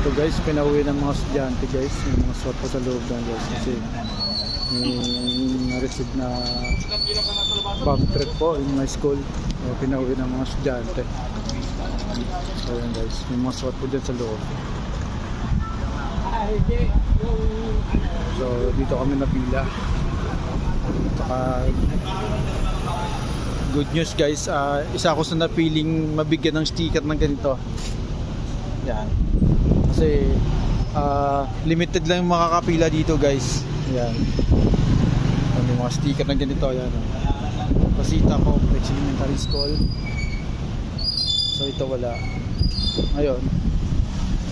So guys, pinauwi ng mga estudyante guys, yung mga swat po sa loob na guys kasi may na-receive na bomb threat po in my school. So, pinauwi ng mga estudyante. So yun guys, may mga swat po dyan sa loob. So dito kami napila. Saka good news guys, ah, isa ako sa napiling mabigyan ng sticker ng ganito. Yan. Kasi ah, limited lang yung makakapila dito guys. Yan. Yung mga sticker na ganito. Yan. oh. Pasita Complex Elementary School. So ito wala. Ngayon,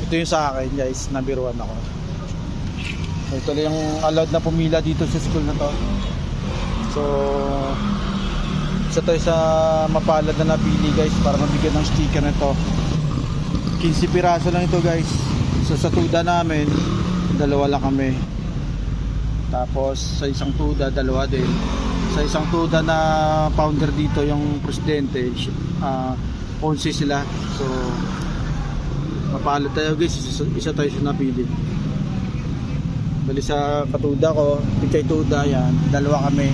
ito yung sa akin guys, number 1 ako. So ito lang yung allowed na pumila dito sa school na to. So isa tayo sa mapalad na napili guys para mabigyan ng sticker na to 15 piraso lang ito guys. So sa tuda namin dalawa lang kami. Tapos sa isang tuda dalawa din. Sa isang tuda na founder dito yung presidente ah 11 sila. So mapalad tayo guys. Isa, isa tayo sa napili. Bali sa katuda ko pichay tuda yan. Dalawa kami.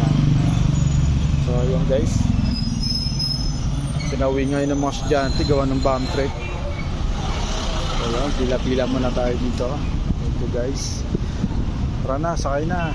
Yan. so yun guys Pinauwi ngayon ng mga estudyante gawa ng bomb threat. So yun, pila-pila muna tayo dito. You guys. Tara na, sakay na.